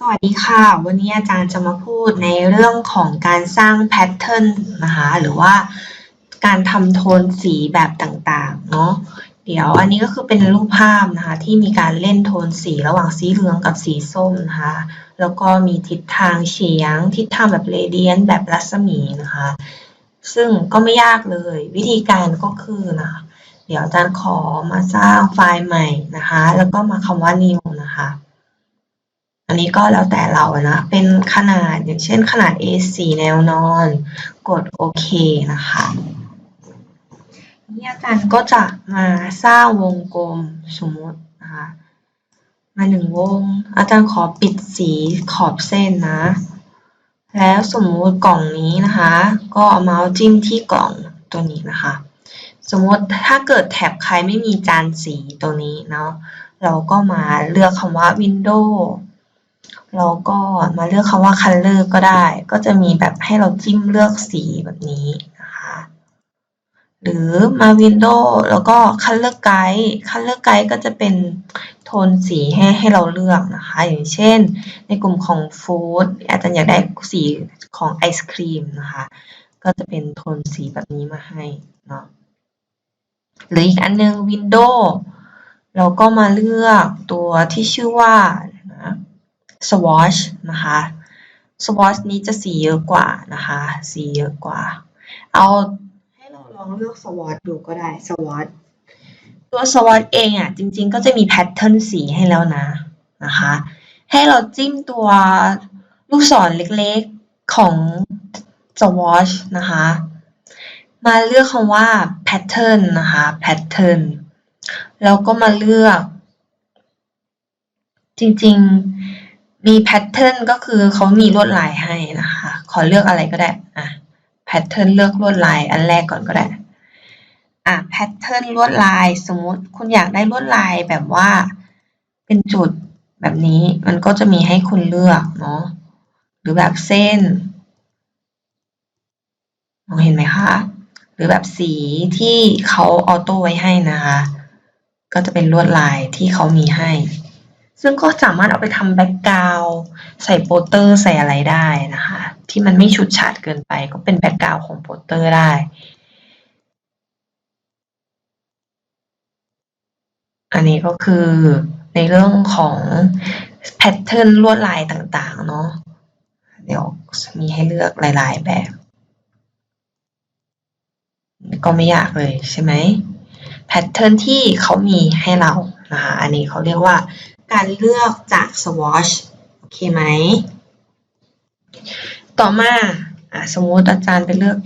สวัสดีค่ะ วันนี้อาจารย์จะมาพูดในเรื่องของการสร้างแพทเทิร์นนะคะหรือว่าการทำโทนสีแบบต่างๆเนาะเดี๋ยวอันนี้ก็คือเป็นรูปภาพนะคะ ที่มีการเล่นโทนสีระหว่างสีเหลืองกับสีส้มนะคะแล้วก็มีทิศทางเฉียง ทิศทางแบบเรเดียนแบบรัศมีนะคะ ซึ่งก็ไม่ยากเลย วิธีการก็คือนะคะเดี๋ยวอาจารย์ขอมาสร้างไฟล์ใหม่นะคะ แล้วก็มาคำว่า new นะคะ อันนี้ก็แล้วแต่เราอะนะ เป็นขนาดอย่างเช่นขนาด A4 แนวนอน กดโอเคนะคะนี่อาจารย์ก็จะมาสร้างวงกลมสมมตินะคะมาหนึ่งวง อาจารย์ขอปิดสีขอบเส้นนะ แล้วสมมุติกล่องนี้นะคะ ก็เอาเมาส์จิ้มที่กล่องตัวนี้นะคะ สมมติถ้าเกิดแท็บใครไม่มีจานสีตัวนี้เนาะเราก็มาเลือกคำว่า Window เราก็มาเลือกคำว่า color ก็ได้ ก็จะมีแบบให้เราจิ้มเลือกสีแบบนี้นะคะหรือมา Window แล้วก็ color guide color guide ก็จะเป็นโทนสีให้ให้เราเลือกนะคะ อย่างเช่น ในกลุ่มของ food อาจารย์อยากได้สีของไอศครีมนะคะ ก็จะเป็นโทนสีแบบนี้มาให้เนาะหรืออีกอันนึง Window เราก็มาเลือกตัวที่ชื่อว่า swatch นะคะ swatch นี้จะสีเยอะกว่านะคะ สีเยอะกว่า เอาให้เราลองเลือก swatch ดูก็ได้ swatch ตัว swatch เองอะจริงๆ ก็จะมีแพทเทิร์นสีให้แล้วนะนะคะ ให้เราจิ้มตัวลูกศรเล็กๆของ swatch นะคะ มาเลือกคำว่า pattern นะคะ pattern แล้วก็มาเลือก จริงๆ มี pattern ก็คือเขามีลวดลายให้นะคะ ขอเลือกอะไรก็ได้อะ pattern เลือกลวดลายอันแรกก่อนก็ได้อะ pattern ลวดลายสมมติคุณอยากได้ลวดลายแบบว่าเป็นจุดแบบนี้มันก็จะมีให้คุณเลือกเนาะหรือแบบเส้นมองเห็นไหมคะ หรือแบบสีที่เขาออโต้ไว้ให้นะคะ ก็จะเป็นลวดลายที่เขามีให้ ซึ่งก็สามารถเอาไปทำแบ็กกราวใส่โปสเตอร์ใส่อะไรได้นะคะ ที่มันไม่ฉูดฉาดเกินไปก็เป็นแบ็กกราวของโปสเตอร์ได้ อันนี้ก็คือในเรื่องของแพทเทิร์นลวดลายต่างๆ เนาะเดี๋ยวมีให้เลือกหลายๆแบบ ก็ไม่ยากเลยใช่ไหมแพทเทิร์นที่เขามีให้เรานะคะ อันนี้เขาเรียกว่า การเลือกจาก swatch โอเคไหม ต่อมาอะสมมติอาจารย์ไปเลือก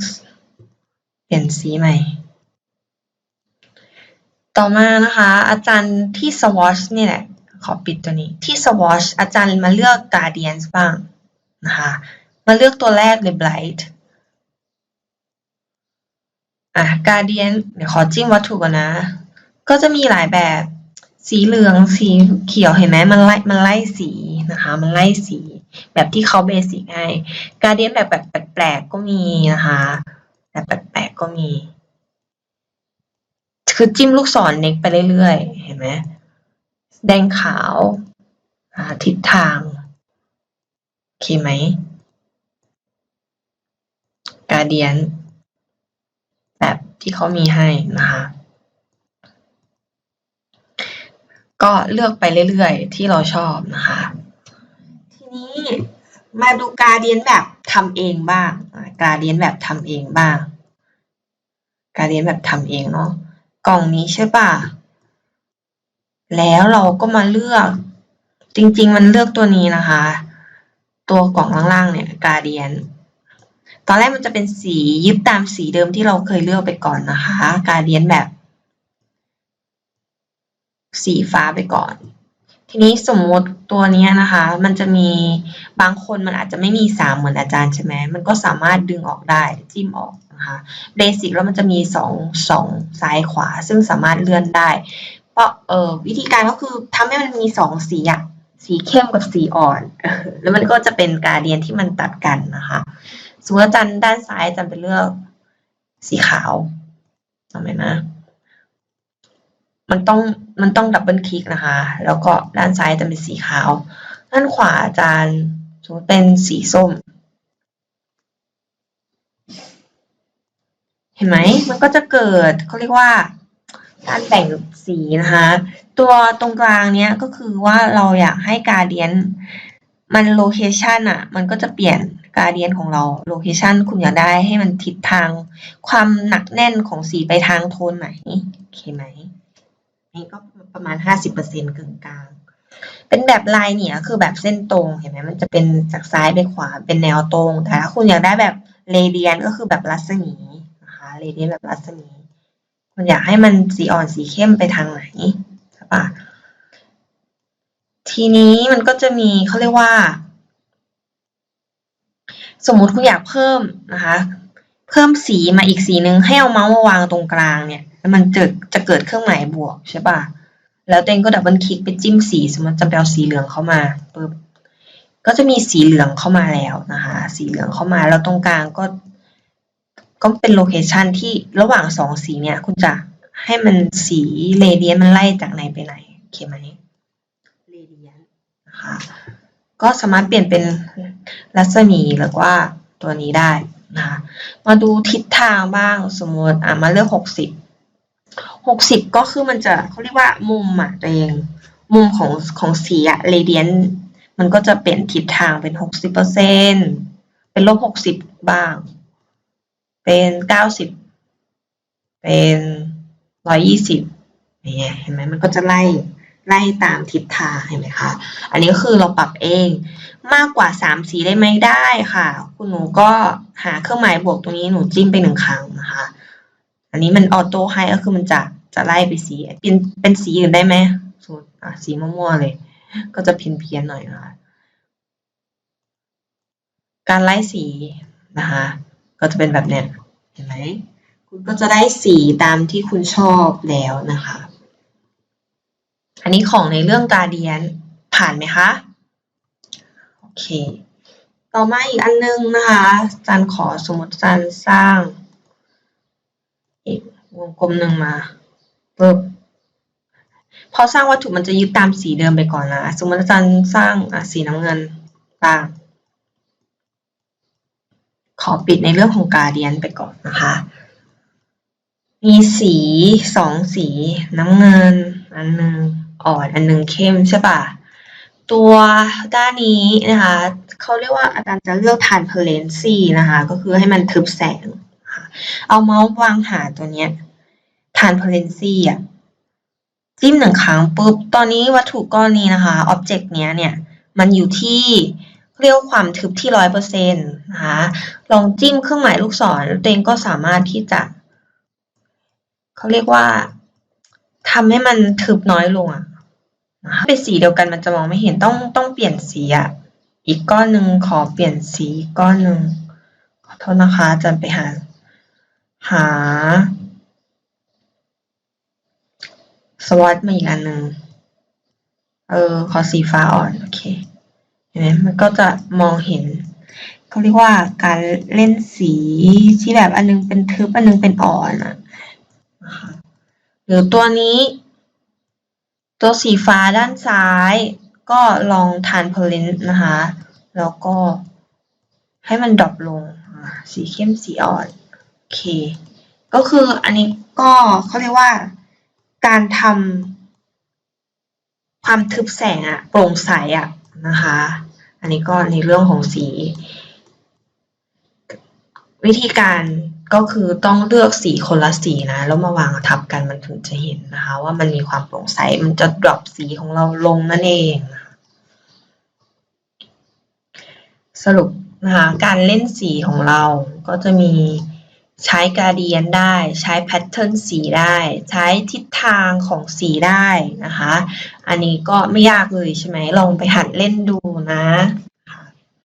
เปลี่ยนสีใหม่ ต่อมานะคะ อาจารย์ที่ swatch นี่แหละ ขอปิดตัวนี้ ที่ swatch อาจารย์มาเลือก guardians บ้างนะคะ มาเลือกตัวแรกเลย bright อะ guardian เดี๋ยวขอจิ้มวัตถุก่อนนะ ก็จะมีหลายแบบ สีเหลืองสีเขียวเห็นไหมมันไล่มันไล่สีนะคะ มันไล่สีแบบที่เขาเบสิกให้ guardian แบบแบบแปลกๆก็มีนะคะแบบแปลกๆก็มี คือจิ้มลูกศรเน็กไปเรื่อยๆเห็นไหมแดงขาวทิศทางโอเคไหม guardian แบบที่เขามีให้นะคะ ก็เลือกไปเรื่อยๆ ที่เราชอบนะคะ ทีนี้มาดูการเดียนแบบทำเองบ้าง การเดียนแบบทำเองบ้าง การเดียนแบบทำเองเนาะ กล่องนี้ใช่ป่ะ แล้วเราก็มาเลือก จริงๆ มันเลือกตัวนี้นะคะ ตัวกล่องล่างๆ เนี่ย การเดียน ตอนแรกมันจะเป็นสียึดตามสีเดิมที่เราเคยเลือกไปก่อนนะคะ การเดียนแบบ สีฟ้าไปก่อน ทีนี้สมมติตัวนี้นะคะ มันจะมีบางคนมันอาจจะไม่มีสามเหมือนอาจารย์ใช่ไหมมันก็สามารถดึงออกได้จิ้มออกนะคะเบสิกแล้วมันจะมีสองสองซ้ายขวา ซึ่งสามารถเลื่อนได้ เพราะเออวิธีการก็คือทำให้มันมีสองสีอะสีเข้มกับสีอ่อน แล้วมันก็จะเป็นการเดียนที่มันตัดกันนะคะสมมติอาจารย์ด้านซ้ายอาจารย์ไปเลือกสีขาวทำไมนะ มันต้องมันต้องดับเบิลคลิกนะคะ แล้วก็ด้านซ้ายจะเป็นสีขาว ด้านขวาอาจารย์สมมติเป็นสีส้ม เห็นไหมมันก็จะเกิดเขาเรียกว่าการแบ่งสีนะคะ ตัวตรงกลางเนี้ยก็คือว่าเราอยากให้การเดียนมันโลเคชันอะมันก็จะเปลี่ยนการเดียนของเราโลเคชันคุณอยากได้ให้มันทิศทาง ความหนักแน่นของสีไปทางโทนไหนโอเคไหม นี่ก็ประมาณห้าสิบเปอร์เซ็นต์กึ่งกลาง เป็นแบบลายเนี่ยคือแบบเส้นตรงเห็นไหมมันจะเป็นจากซ้ายไปขวาเป็นแนวตรง แต่ถ้าคุณอยากได้แบบเรเดียนก็คือแบบรัศมีนะคะเรเดียนแบบรัศมี คุณอยากให้มันสีอ่อนสีเข้มไปทางไหนใช่ปะทีนี้มันก็จะมีเขาเรียกว่า สมมุติคุณอยากเพิ่มนะคะ เพิ่มสีมาอีกสีหนึ่งให้เอาเมาส์มาวางตรงกลางเนี่ย แล้วมันจะจะเกิดเครื่องหมายบวกใช่ปะแล้วตัวเองก็ดับเบิลคลิกไปจิ้มสี สมมติจะไปเอาสีเหลืองเข้ามาปึ๊บ ก็จะมีสีเหลืองเข้ามาแล้วนะคะ สีเหลืองเข้ามา แล้วตรงกลางก็ ก็เป็นโลเคชันที่ระหว่างสองสีเนี่ย คุณจะให้มันสีเรเดียนมันไล่จากไหนไปไหนโอเคไหมเรเดียนนะคะ ก็สามารถเปลี่ยนเป็นรัศมีหรือว่าตัวนี้ได้นะคะ มาดูทิศทางบ้างสมมติอะมาเลือกหกสิบ หกสิบก็คือมันจะเขาเรียกว่ามุมอะตัวเองมุมของของสีอะเรเดียนมันก็จะเปลี่ยนทิศทางเป็นหกสิบเปอร์เซ็นเป็นลบหกสิบบ้าง เป็นเก้าสิบเป็นร้อยยี่สิบเนี่ยเห็นไหมมันก็จะไล่ไล่ตามทิศทางเห็นไหมคะ อันนี้ก็คือเราปรับเองมากกว่าสามสีได้ไหมได้ค่ะ คุณหนูก็หาเครื่องหมายบวกตรงนี้หนูจิ้มไปหนึ่งครั้งนะคะ อันนี้มันออโต้ให้ก็คือมันจะ จะไล่ไปสีเป็นเป็นสีอื่นได้ไหมสมมติอะสีม่วงๆเลย ก็จะเพี้ยนเพียนๆหน่อยนะคะการไล่สีนะคะ ก็จะเป็นแบบเนี้ยเห็นไหมคุณก็จะได้สีตามที่คุณชอบแล้วนะคะ อันนี้ของในเรื่องการเดียนผ่านไหมคะ โอเค ต่อมาอีกอันนึงนะคะจันขอสมมติจันสร้างอีกวงกลมหนึ่งมา ปึ๊บพอสร้างวัตถุมันจะยึดตามสีเดิมไปก่อนนะสมมติอาจารย์สร้างสีน้ำเงินบ้างขอปิดในเรื่องของกาเดียนไปก่อนนะคะ มีสีสองสีน้ำเงิน อันหนึ่งอ่อนอันหนึ่งเข้มใช่ปะตัวด้านนี้นะคะเขาเรียกว่าอาจารย์จะเลือก transparency นะคะ ก็คือให้มันทึบแสง เอาเมาส์วางหาตัวเนี้ย transparency อะจิ้มหนึ่งครั้งปุ๊บ ตอนนี้วัตถุก้อนนี้นะคะ object เนี้ยเนี่ย มันอยู่ที่เรียกวความทึบที่ร้อยเปอร์เซ็นต์นะคะ ลองจิ้มเครื่องหมายลูกศรตัวเองก็สามารถที่จะ เขาเรียกว่าทำให้มันทึบน้อยลงอะนะคะเป็นสีเดียวกันมันจะมองไม่เห็นต้องต้องเปลี่ยนสีอะอีกก้อนหนึ่งขอเปลี่ยนสีก้อนหนึ่งขอโทษนะคะจะไปหา หา สวอตมาอีกอันหนึ่งเออ ขอสีฟ้าอ่อน โอเค เห็นไหมมันก็จะมองเห็นเขาเรียกว่าการเล่นสีที่แบบอันนึงเป็นทึบอันนึงเป็นอ่อนอะนะคะหรือตัวนี้ ตัวสีฟ้าด้านซ้าย ก็ลองทานเพลนนะคะ แล้วก็ให้มันดรอปลง สีเข้มสีอ่อน โอเค ก็คืออันนี้ก็เขาเรียกว่า การทำความทึบแสงอะโปร่งใสอะนะคะ อันนี้ก็ในเรื่องของสี วิธีการก็คือต้องเลือกสีคนละสีนะ แล้วมาวางทับกันมันถึงจะเห็นนะคะ ว่ามันมีความโปร่งใสมันจะดรอปสีของเราลงนั่นเองสรุปนะคะการเล่นสีของเราก็จะมี ใช้กาเดียนได้ ใช้แพทเทิร์นสีได้ ใช้ทิศทางของสีได้นะคะ อันนี้ก็ไม่ยากเลยใช่ไหมลองไปหัดเล่นดูนะ